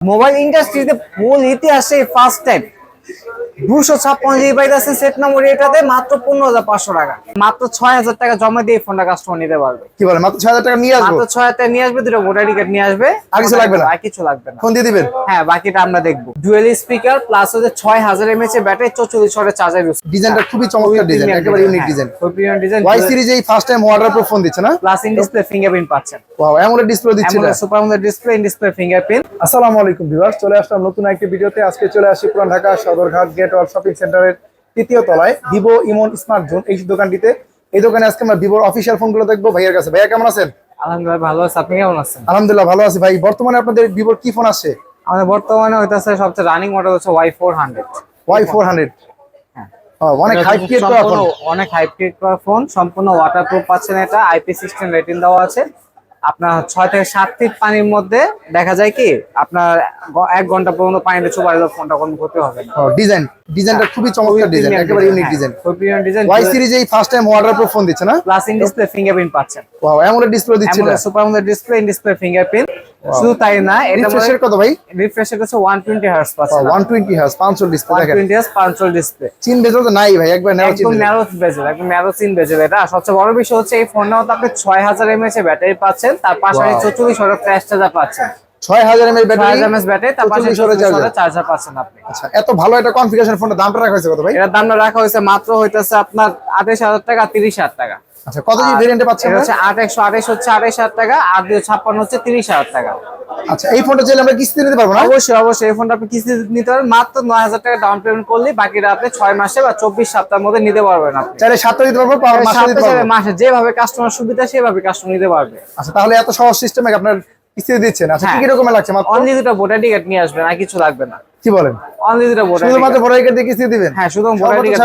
Mobile ইন্ডাস্ট্রিতে মূল ইতিহাসে ফার্স্ট টাইম দুশো ছাপ্পান্ন জিবি পাইতেছেন সেট নম্বর এটাতে মাত্র পনেরো হাজার পাঁচশো টাকা। মাত্র ছয় হাজার টাকা জমা দিয়ে ফোনটা কাস্টমার নিতে পারবে। কি বলে মাত্র ছয় হাজার টাকা নিয়ে আসব? মাত্র ছয় হাজার টাকা নিয়ে আসবে দুটো ভোটার টিকিট নিয়ে আসবে। আর কিছু লাগবে না? আর কিছু লাগবে না। ফোন দিয়ে দিবেন? হ্যাঁ বাকিটা আমরা দেখব। ডুয়েল স্পিকার প্লাস হচ্ছে ছয় হাজার এমএচ এর ব্যাটারি চৌচল্লিশ ওয়াটের চার্জার ইউজ ডিজাইনটা খুবই চমৎকার ডিজাইন একেবারে unique design premium design Y series এই ফার্স্ট টাইম ফোন দিচ্ছে না? প্লাস ইন ডিসপ্লে ফিঙ্গারপ্রিন্ট পাচ্ছেন। ওয়াও অ্যামোলেড ডিসপ্লে দিচ্ছে এটা। Super display in display fingerprint আসসালামু আলাইকুম ভিউয়ার্স চলে আসলাম নতুন একটি ভিডিওতে আজকে চলে আসি Puran Dhaka Sadarghat great wall shopping সেন্টারের তৃতীয় তলায় ভিভো ইমন স্মার্ট জোন এই দোকানটিতে। এই দোকানে আজকে আমরা ভিভোর অফিসিয়াল ফোনগুলো দেখব। ভাইয়ের কাছে। ভাইয়া কেমন আছেন? আলহামদুলিল্লাহ ভালো আছে। আপনি কেমন আছেন? আলহামদুলিল্লাহ ভালো আছি। ভাই বর্তমানে আপনাদের ভিভোর কি ফোন আছে আমাদের বর্তমানে হইতাছে সবচেয়ে রানিং মডেল হচ্ছে Y four hundred Y four hundred. অনেক হাইপ ক্রিয়েট করা ফোন অনেক হাইপ ক্রিয়েট করা ফোন সম্পূর্ণ ওয়াটার প্রুফ পাচ্ছেন এটা। আইপি সিস্টেম রেটিং দেওয়া আছে। আপনার ছয় থেকে সাত ফিট পানির মধ্যে দেখা যায় কি আপনার এক ঘণ্টা পর্যন্ত পানিতে চুপার ফোনটা কোনো ক্ষতি হবে। না ডিজাইন। ডিজাইনটা খুবই চমৎকার ডিজাইন একেবারে unique design. Premium design. Y series এই first time waterproof phone দিচ্ছে না? প্লাস ইন ডিসপ্লে ফিঙ্গারপ্রিন্ট পাচ্ছেন। ওয়াও এমন ডিসপ্লে দিচ্ছে না super display in display fingerprint শুধু তাই না এটা রিফ্রেশের কত ভাই? রিফ্রেশের কাছে ওয়ান টোয়েন্টি হার্স পাচ্ছেন ওয়ান টোয়েন্টি হার্স পাঁচশো ডিসপ্লে দেখেন। টোয়েন্টি হার্স পাঁচশো ডিসপ্লে চিন বেজেল তো নাই ভাই একবার নেওয়া চিন একদম ন্যারো বেজেল একদম ন্যারো চিন বেজেল এটা। সবচেয়ে বড় বিষয় হচ্ছে এই ফোনটাও তো আপনি ছয় হাজার এমএচ এর ব্যাটারি পাচ্ছেন তার পাশাপাশি Wow. চৌচল্লিশ ওয়াটের ফ্ল্যাশ চার্জার পাচ্ছেন। ছয় হাজার এমএল ব্যাটারি হাজার ব্যাটারি তার পাশে 44 চৌচল্লিশ charger। ওয়াটের চার্জার পাচ্ছেন আপনি। আচ্ছা এত ভালো একটা কনফিগারেশন ফোনটা দামটা রাখা হয়েছে কত ভাই? এটার দামটা রাখা হয়েছে মাত্র হইতেছে আপনার আঠাশ হাজার টাকা তিরিশ হাজার টাকা। আচ্ছা কত জি ভেরিয়েন্টে পাচ্ছেন হচ্ছে টাকা আর হচ্ছে তিরিশ হাজার টাকা। আচ্ছা এই ফোনটা চাইলে আমরা কিস্তি নিতে পারব না? অবশ্যই অবশ্যই এই ফোনটা আপনি কিস্তি নিতে পারেন। মাত্র নয় হাজার টাকা ডাউন পেমেন্ট করলে বাকিটা আপনি ছয় মাসে বা সপ্তাহের মধ্যে নিতে পারবেন আপনি। চাইলে সাতটা দিতে পারব পাওয়ার মাসে দিতে পারব। মাসে যেভাবে কাস্টমার সুবিধা সেভাবে কাস্টমার নিতে পারবে। আচ্ছা তাহলে এত সহজ সিস্টেমে আপনার কিস্তি দিচ্ছেন। আচ্ছা কি হ্যাঁ। কি রকমের লাগছে মাত্র? অনলি দুটো ভোটার টিকেট নিয়ে আসবেন আর কিছু লাগবে না। কি বলেন? অনলি দুটো ভোটার শুধুমাত্র ভোটার টিকেট দিয়ে কিস্তি দিবেন? হ্যাঁ শুধু ভোটার টিকিট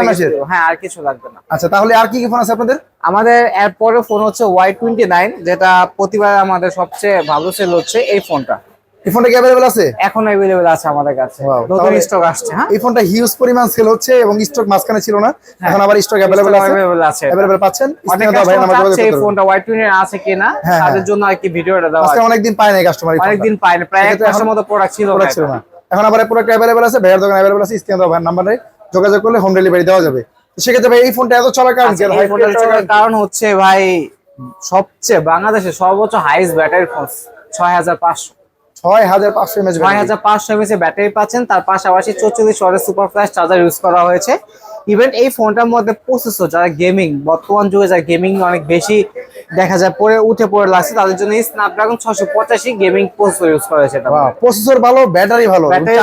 হ্যাঁ আর কিছু লাগবে না। আচ্ছা তাহলে আর কি কি ফোন আছে আপনাদের? আমাদের এরপরে ফোন হচ্ছে ওয়াই টোয়েন্টি নাইন যেটা প্রতিবার আমাদের সবচেয়ে ভালো সেল হচ্ছে এই ফোনটা এই ফোনটা কি অ্যাভেলেবল আছে? এখন অ্যাভেলেবেল আছে আমাদের কাছে। নতুন স্টক আসছে হ্যাঁ? এই ফোনটা হিউজ পরিমাণ সেল হচ্ছে এবং স্টক মাঝখানে ছিল না। এখন আবার স্টক অ্যাভেলেবল আছে। অ্যাভেলেবেল আছে। অ্যাভেলেবল পাচ্ছেন? অনেক ভাই যোগাযোগ চাচ্ছে এই ফোনটা ওয়াই টোয়েন্টি আছে কিনা তাদের। জন্য আর কি ভিডিওটা দেওয়া আজকে আছে। অনেকদিন পায় নাই কাস্টমার অনেকদিন পাইনি প্রায় এক মাসের মতো প্রোডাক্ট ছিল না। না। এখন আবার প্রোডাক্ট অ্যাভেলেবল আছে ভাইয়ের দোকান অ্যাভেলেবল আছে স্ক্রিনে দেওয়া ভাইয়ের নাম্বারে যোগাযোগ করলে হোম ডেলিভারি দেওয়া যাবে। সেক্ষেত্রে ভাই এই ফোনটা এত চলার কারণ কি হাই এই ফোনটার চলার কারণ হচ্ছে ভাই সবচেয়ে বাংলাদেশে সর্বোচ্চ হাইস্ট ব্যাটারি ফোন ছয় হাজার পাঁচশো। ছয় হাজার পাঁচশো ব্যাটারি পাচ্ছেন। তার পাশাপাশি চৌচল্লিশ ওয়াটের সুপার চার্জার ইউজ করা হয়েছে। ইভেন এই ফোনটার মধ্যে প্রসেসর যারা গেমিং বর্তমান যুগে যারা গেমিং অনেক বেশি দেখা যায় পরে উঠে পড়ে লাগছে তাদের জন্য স্ন্যাপড্রাগন ছশো পঁচাশি গেমিং প্রসেসর ইউজ করা হয়েছে প্রসেসর ভালো ব্যাটারি ভালো ব্যাটারি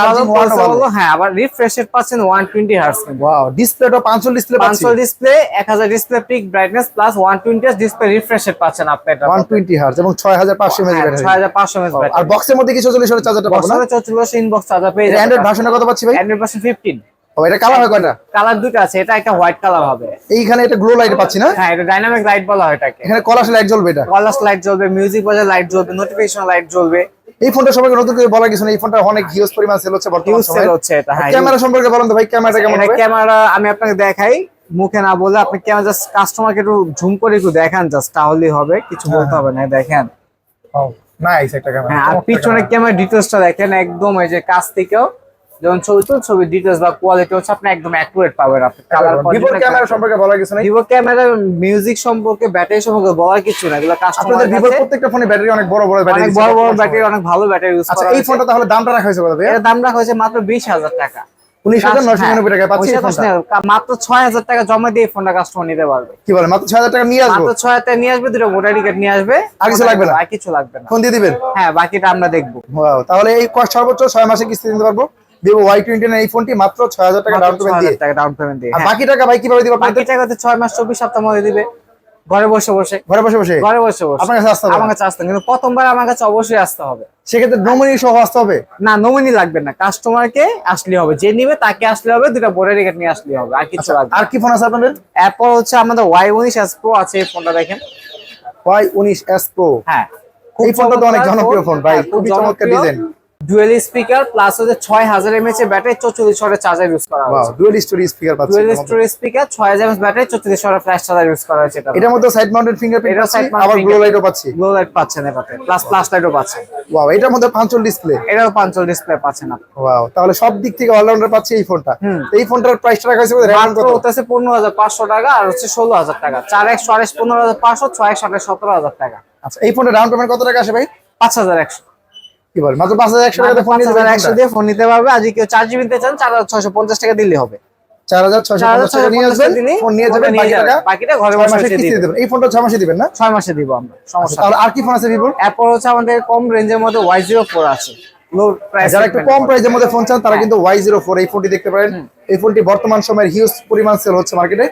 হ্যাঁ আবার রিফ্রেশ রেট পাচ্ছেন ওয়ান টোয়েন্টি হার্স ওয়াও ডিসপ্লেটা পাঁচশো ডিসপ্লে পাঁচশো ডিসপ্লে এক হাজার display peak brightness plus one twenty display refresh rate পাচ্ছেন আপনি এটা। ওয়ান টোয়েন্টি হার্স এবং ছয় হাজার পাঁচশো এমএচ ব্যাটারি ছয় হাজার পাঁচশো এমএচ আর বক্সের মধ্যে কিছু চল্লিশ হাজার চার্জারটা পাবো না? বছরে চৌচল্লিশ ইনবক্স চার্জার পেয়ে অ্যান্ড্রয়েড ভার্সনে কত পাচ্ছি ভাই? অ্যান্ড্রয়েড ভার্সন ফিফটিন এটা কালার হয় কয়টা? কালার দুটো আছে এটা একটা হোয়াইট কালার হবে। এইখানে এটা গ্লো লাইট পাচ্ছি না? হ্যাঁ এটা ডাইনামিক লাইট বলা হয় এটাকে। এখানে কলাস লাইট জ্বলবে এটা? কলার্স লাইট জ্বলবে মিউজিক বাজার লাইট জ্বলবে নোটিফিকেশন লাইট জ্বলবে। এই ফোনটা সবাইকে নতুন করে বলা কিছু না এই ফোনটা অনেক হিউজ পরিমাণ সেল হচ্ছে বর্তমান সেল হচ্ছে এটা হ্যাঁ ক্যামেরা সম্পর্কে বলেন তো ভাই ক্যামেরাটা কেমন হবে? ক্যামেরা আমি আপনাকে দেখাই মুখে না বলে আপনি ক্যামেরা জাস্ট কাস্টমারকে একটু ঝুম করে একটু দেখান জাস্ট তাহলেই হবে কিছু বলতে হবে না দেখেন। নাইস একটা ক্যামেরা হ্যাঁ আর পিছনে ক্যামেরা দেখেন একদম এই যে কাছ থেকেও। যখন ছবি তুল ছবি ডিটেলস বা কোয়ালিটি হচ্ছে আপনি একদম অ্যাকুরেট পাবেন আপনি। কালার ভিভো ক্যামেরা সম্পর্কে বলা কিছু নাই? ভিভো ক্যামেরা মিউজিক সম্পর্কে ব্যাটারি সম্পর্কে বলার কিছু না এগুলো আপনাদের কাস্টমার ভিভোর প্রত্যেকটা ফোনে ব্যাটারি অনেক বড় বড় ব্যাটারি অনেক বড় বড় ব্যাটারি অনেক ভালো ব্যাটারি ইউজ আচ্ছা এই ফোনটা তাহলে দামটা রাখা হয়েছে কত ভাই এর দাম রাখা হয়েছে মাত্র বিশ হাজার টাকা। উনিশ হাজার নয়শো হ্যাঁ, ফোনটা মাত্র ছয় হাজার টাকা জমা দিয়ে ফোনটা কাস্টমার নিতে পারবে। কি বলে মাত্র ছয় হাজার টাকা নিয়ে আসব? মাত্র ছয় হাজার টাকা নিয়ে আসবে দুটো ভোটার টিকিট নিয়ে আসবে। আর কিছু লাগবে না? আর কিছু লাগবে না। ফোন দিয়ে দিবেন? হ্যাঁ বাকিটা আমরা দেখব। তাহলে এই সর্বোচ্চ ছয় মাসে কিস্তি দিতে পারব? ভিভো ওয়াই টোয়েন্টি এই ফোনটি মাত্র ছয় হাজার টাকা ডাউন পেমেন্ট দিয়ে। টাকা ডাউন পেমেন্ট দিয়ে। বাকি টাকা ভাই কীভাবে দিব বাকি টাকা হচ্ছে ছয় মাস চব্বিশ সপ্তাহ মধ্যে দিবে। ঘরে বসে বসে। ঘরে বসে বসে? ঘরে বসে বসে। আপনার কাছে আসতে হবে আমার কাছে আসতে কিন্তু প্রথমবার আমার কাছে অবশ্যই আসতে হবে। সেক্ষেত্রে নমনি সহ আসতে হবে? না নমিনি লাগবে না। কাস্টমারকে আসলে হবে। যে নিবে তাকে আসলে হবে দুটা বোর্ডের টিকিট নিয়ে আসলে হবে। আর কিছু লাগবে আর কি ফোন আছে আপনাদের? এরপর হচ্ছে আমাদের ওয়াই উনিশ এস প্রো আছে এই ফোনটা দেখেন। ওয়াই উনিশ এস প্রো হ্যাঁ। এই ফোনটা তো অনেক জনপ্রিয় ফোন ভাই। হ্যাঁ, খুবই চমৎকার ডিজাইন ডুয়েল স্পিকার প্লাস হচ্ছে ছয় হাজার এমএচ এর ব্যাটারি চৌচল্লিশ ওয়াটের চার্জার ইউজ করা হয়েছে। ডুয়াল স্টোরি স্পিকার পাচ্ছেন ডুয়েল স্টোরেজ স্পিকার ছয় হাজার এমএচ ব্যাটারি চৌচল্লিশ ওয়াটের ফ্ল্যাশ চার্জার ইউজ করা হয়েছে এটা এটার মধ্যে সাইড মাউন্টেড ফিঙ্গারপ্রিন্ট mounted আবার গ্লো। লাইটও পাচ্ছি। গ্লো লাইট পাচ্ছেন এটাতে প্লাস ফ্ল্যাশ লাইটও পাচ্ছেন। ওয়াও এটার মধ্যে পাঁচল ডিসপ্লে এটাও পাঞ্চল ডিসপ্লে পাচ্ছেন আপনি। ওয়াও তাহলে সব দিক থেকে অলরাউন্ডার পাচ্ছি এই ফোনটা এই ফোনটার প্রাইসটা রাখা হয়েছে র্যাম কত? হাজার পাঁচশো টাকা আর হচ্ছে ষোলো হাজার টাকা। চার একশো আড়াইশ পনেরো হাজার পাঁচশো ছয় একশো আঠাশ সতেরো হাজার টাকা। আচ্ছা এই ফোনটা ডাউন পেমেন্ট কত টাকা আসে ভাই? পাঁচ হাজার একশো। কি বল? মাত্র পাঁচ হাজার একশো টাকাতে ফোন পাঁচ নিয়ে হাজার যাবেন একশো দিয়ে ফোন নিতে পারবে। আজকে কেউ চার জিবি নিতে চান চার হাজার ছয়শো পঞ্চাশ টাকা দিলে হবে। চার হাজার ছয়শো পঞ্চাশ টাকা নিয়ে আসবেন ফোন নিয়ে যাবেন বাকিটা ঘরে ছয় মাসে বসে কিস্তি দিয়ে এই ফোনটা ছয় মাসে দিবেন না? ছয় মাসে দিব আমরা সমস্যা তাহলে আর কি ফোন আছে ভিভোর এরপর হচ্ছে আমাদের কম রেঞ্জের মধ্যে ওয়াই জিরো ফোর আছে। প্রাইস যারা একটু কম মধ্যে। ফোন চান তারা কিন্তু ওয়াই জিরো ফোর এই ফোনটি দেখতে পারেন। এই ফোনটি বর্তমান সময়ের হিউজ পরিমাণ সেল হচ্ছে মার্কেটে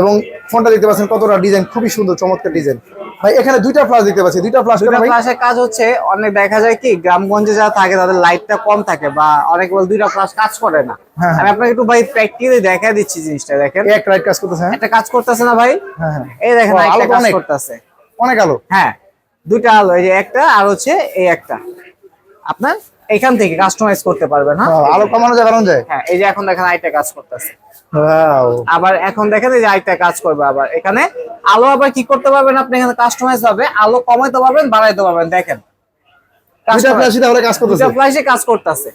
এবং ফোনটা দেখতে পাচ্ছেন কতটা ডিজাইন খুবই সুন্দর চমৎকার ডিজাইন ভাই এখানে দুইটা ফ্লাশ দেখতে পাচ্ছি। দুইটা ফ্লাশ দুইটা ফ্লাশের কাজ হচ্ছে অনেক দেখা যায় কি গ্রামগঞ্জে যারা থাকে তাদের লাইটটা কম থাকে বা অনেক বল দুইটা ফ্লাশ কাজ করে না। হ্যাঁ, হ্যাঁ। আমি আপনাকে একটু ভাই প্র্যাকটিক্যালি দেখা দিচ্ছি জিনিসটা দেখেন। এক লাইট কাজ করতেছে হ্যাঁ? একটা কাজ করতেছে না ভাই? হ্যাঁ এই দেখেন একটা কাজ। করতেছে। অনেক আলো। হ্যাঁ দুইটা আলো এই যে একটা আর হচ্ছে এই একটা। আপনার? এখান থেকে কাস্টমাইজ করতে পারবেন হ্যাঁ? আলো কমানো যায় কারণ যায়? হ্যাঁ এই যে এখন দেখেন আইটা কাজ করতেছে। ওয়াও আবার এখন দেখেন এই যে আইটা কাজ করবে আবার। এখানে আলো আবার কি করতে পারবেন আপনি? এখানে কাস্টমাইজ হবে আলো কমাইতে পারবেন বাড়াইতে পারবেন দেখেন। দুইটা ফ্ল্যাশই তাহলে কাজ করতেছে। দুইটা ফ্ল্যাশে কাজ করতেছে।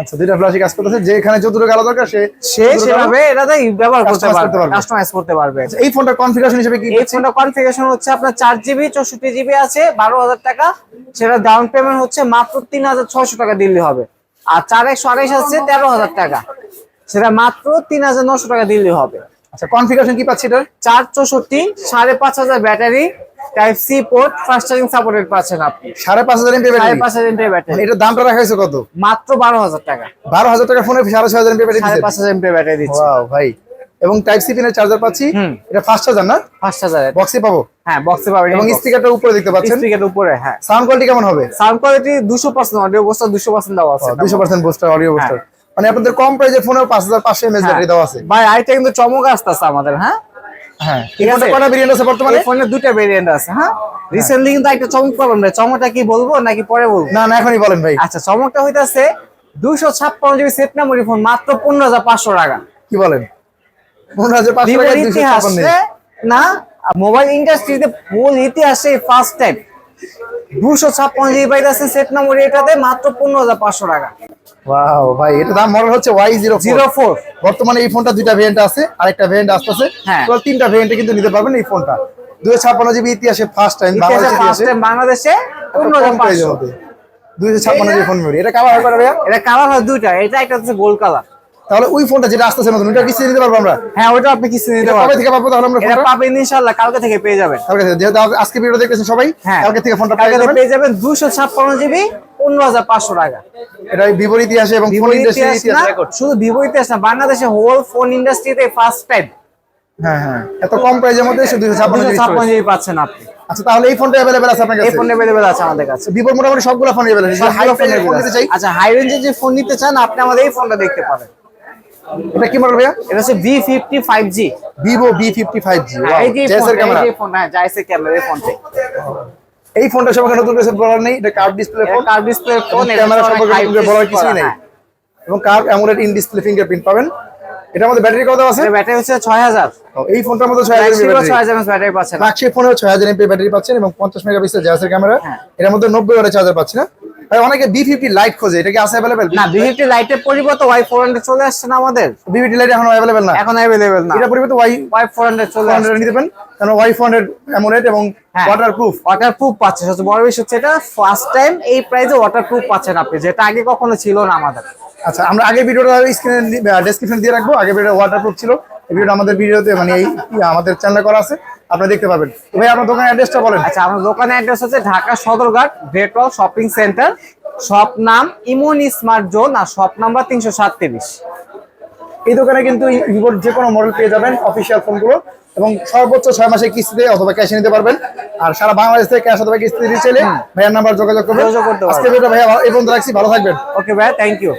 আচ্ছা দুইটা ফ্ল্যাশই কাজ করতেছে। যেখানে যতটুকু আলো দরকার সে সে সেভাবে এটাতে ব্যবহার করতে পারবে। কাস্টমাইজ করতে পারবে। এই ফোনটার কনফিগারেশন হিসেবে কি এই ফোনটা কনফিগারেশন হচ্ছে আপনার চার জিবি চৌষট্টি জিবি আছে বারো হাজার টাকা। সেটা ডাউন পেমেন্ট হচ্ছে মাত্র তিন হাজার ছয়শো টাকা দিলে হবে। আর চার একশো আড়াইশ আছে তেরো হাজার টাকা। সেটা মাত্র তিন হাজার নশো টাকা দিলে হবে। আচ্ছা কনফিগারেশন কি পাচ্ছি সাড়ে পাঁচ হাজার battery type C port fast charging supported পাচ্ছেন আপনি। সাড়ে পাঁচ হাজার এমপি ব্যাটারি পাঁচ হাজার এমপি ব্যাটারি এটার দামটা রাখা হয়েছে কত? মাত্র বারো হাজার টাকা। বারো হাজার টাকা ফোনে সাড়ে ছয় হাজার এমপি ব্যাটারি সাড়ে পাঁচ হাজার এমপি ব্যাটারি দিচ্ছে। ওয়াও ভাই। এবং টাইপ সি পিনের চার্জার পাচ্ছি। এটা ফাস্ট চার্জার না? পাঁচ হাজার বক্সে পাবো? হ্যাঁ বক্সে পাবেন। এবং স্পিকারটা উপরে দেখতে পাচ্ছেন। স্পিকারের উপরে হ্যাঁ। সাউন্ড কোয়ালিটি কেমন হবে? সাউন্ড কোয়ালিটি দুশো পার্সেন্ট অডিও বস্তা দুশো পার্সেন্ট দেওয়া আছে। দুশো পার্সেন্ট বুস্টার অডিও বুস্টার মানে আপনাদের কম পাঁচ হাজার পাঁচশো এমএস ব্যাটারি দেওয়া আছে। ভাই আইটা কিন্তু চমক আসতেছে আমাদের হ্যাঁ? হ্যাঁ। ঠিক আছে। কটা ভেরিয়েন্ট আছে বর্তমানে? ফোনের দুইটা ভেরিয়েন্ট আছে হ্যাঁ? রিসেন্টলি কিন্তু একটা চমক পাবেন ভাই। চমকটা কি বলব নাকি পরে বলব? না না এখনই বলেন ভাই। আচ্ছা চমকটা হইতাছে দুইশো ছাপ্পান্ন জিবি সেট মেমোরি ফোন মাত্র পনেরো হাজার পাঁচশো টাকা। কি বলেন? পনেরো হাজার পাঁচশো টাকা না? মোবাইল ইন্ডাস্ট্রিতে মূল ইতিহাসে ফার্স্ট টাইম দুশো ছাপ্পান্ন জিবি পাইতেছে সেট মেমোরি এটাতে মাত্র পনেরো হাজার পাঁচশো টাকা। ওয়াও ভাই এটা দাম মডেল হচ্ছে ওয়াই জিরো জিরো ফোর বর্তমানে এই ফোনটা দুইটা ভেরিয়েন্ট আছে আর একটা ভেরিয়েন্ট আসতেছে। হ্যাঁ। টোটাল তিনটা ভেরিয়েন্টে কিন্তু নিতে পারবেন এই ফোনটা। দুই ছাপ্পান্ন জিবি ইতিহাসে ফার্স্ট টাইম বাংলাদেশ ফার্স্ট ইতিহাসে। টাইম বাংলাদেশে পনেরো হাজার পাঁচশো। দুইশো ছাপ্পান্ন জিবি ফোন মেমোরি এটা কাভার হবে ভাইয়া? এটা হয় দুইটা। এটা একটা হচ্ছে গোল্ড কালার তাহলে ওই ফোনটা যেটা আসতেছে নতুন ওইটা কিস্তি নিতে পারব আমরা? হ্যাঁ ওইটা আপনি কিছু নিতে এটা কবে থেকে পাবো তাহলে আমরা এটা পাবেন ইনশাআল্লাহ কালকে থেকে পেয়ে যাবেন। কালকে থেকে যেহেতু আজকে ভিডিও দেখতেছেন সবাই হ্যাঁ। কালকে থেকে ফোনটা পেয়ে যাবেন। পেয়ে যাবেন দুশো ছাপ্পান্ন জিবি পনেরো হাজার পাঁচশো টাকা। এটা ভিভোর ইতিহাসে এবং ফোন ভিভো রেকর্ড শুধু ভিভো ইতিহাস না বাংলাদেশে হোল ফোন ইন্ডাস্ট্রিতে ফার্স্ট টাইম হ্যাঁ হ্যাঁ এত কম প্রাইসের মধ্যে দুশো ছাপ্পান্ন জিবি পাচ্ছেন আপনি। আচ্ছা তাহলে এই ফোনটা অ্যাভেলেবেল আছে আপনার এই ফোন অ্যাভেলেবেল আছে আমাদের কাছে। ভিভোর মোটামুটি সবগুলো ফোন অ্যাভেলেবেল হাই সবগুলো ফোন নিতে চাই। আচ্ছা হাই রেঞ্জের যে ফোন নিতে চান আপনি আমাদের এই ফোনটা দেখতে পারেন। এটা কি মডেল ভাইয়া? এটা হচ্ছে V fifty five G Vivo V fifty five G এই যে জেসের ক্যামেরা ফোন হ্যাঁ জাইসের ক্যামেরা এই ফোনটাই এই ফোনটা সম্পর্কে নতুন কিছু বলার নেই এটা curve display phone curve display phone camera সম্পর্কে নতুন করে বলার কিছুই নেই। এবং curve AMOLED in display fingerprint পাবেন। এটার মধ্যে ব্যাটারি কত আছে? ব্যাটারি হচ্ছে ছয় হাজার। ও, এই ফোনটার মধ্যে 6000 এমএএইচ ব্যাটারি। পাচ্ছেন। ফ্ল্যাগশিপ ফোনে ছয় হাজার এমপি ব্যাটারি পাচ্ছেন এবং পঞ্চাশ মেগাপিক্সেল জেসের ক্যামেরা এর এটার মধ্যে নব্বই ওয়াটের চার্জার পাচ্ছি আর অনেকে বি ফিফটি লাইট খোঁজে এটা কি আছে অ্যাভেলেবেল না ভিভিটি লাইটের পরিবর্তে ওয়াই ফোর হান্ড্রেড চলে আসছে না আমাদের? বি ফিফটি লাইট এখনও অ্যাভেলেবেল না? এখন অ্যাভেলেবেল না। এটা পরিবর্তে ওয়াই ওয়াই ফোর হান্ড্রেড চলে হান্ড্রেড নিতে পারেন কারণ ওয়াই ফোর হান্ড্রেড অ্যামোলেড এবং। ওয়াটার প্রুফ ওয়াটার প্রুফ পাচ্ছে সবচেয়ে বড় বিষয় হচ্ছে এটা ফার্স্ট টাইম এই প্রাইসে ওয়াটার প্রুফ পাচ্ছেন আপনি যেটা আগে কখনো ছিল না আমাদের। আচ্ছা আমরা আগে ভিডিওটা স্ক্রিনে ডেসক্রিপশন দিয়ে রাখব আগে ভিডিও ওয়াটারপ্রুফ ছিল। এই ভিডিওটা আমাদের ভিডিওতে মানে এই আমাদের চ্যানেলে করা আছে। আপনারা দেখতে পাবেন। তো ভাই আপনার দোকানের অ্যাড্রেসটা বলেন। আচ্ছা আমার দোকানের অ্যাড্রেস হচ্ছে Dhaka Sadarghat great wall shopping centre shop নাম ইমন স্মার্ট জোন আর শপ নাম্বার তিনশো সাতত্রিশ। এই দোকানে কিন্তু ভিভোর যে কোনো মডেল পেয়ে যাবেন অফিসিয়াল ফোনগুলো এবং সর্বোচ্চ ছয় মাসের কিস্তিতে অথবা ক্যাশে নিতে পারবেন। আর সারা বাংলাদেশ থেকে ক্যাশ অথবা কিস্তি দিতে চাইলে ভাইয়ার নাম্বার যোগাযোগ করবেন। যোগাযোগ করতে পারবেন। আজকে ভাইয়া এই পর্যন্ত রাখছি ভালো থাকবেন। ওকে ভাই থ্যাংক ইউ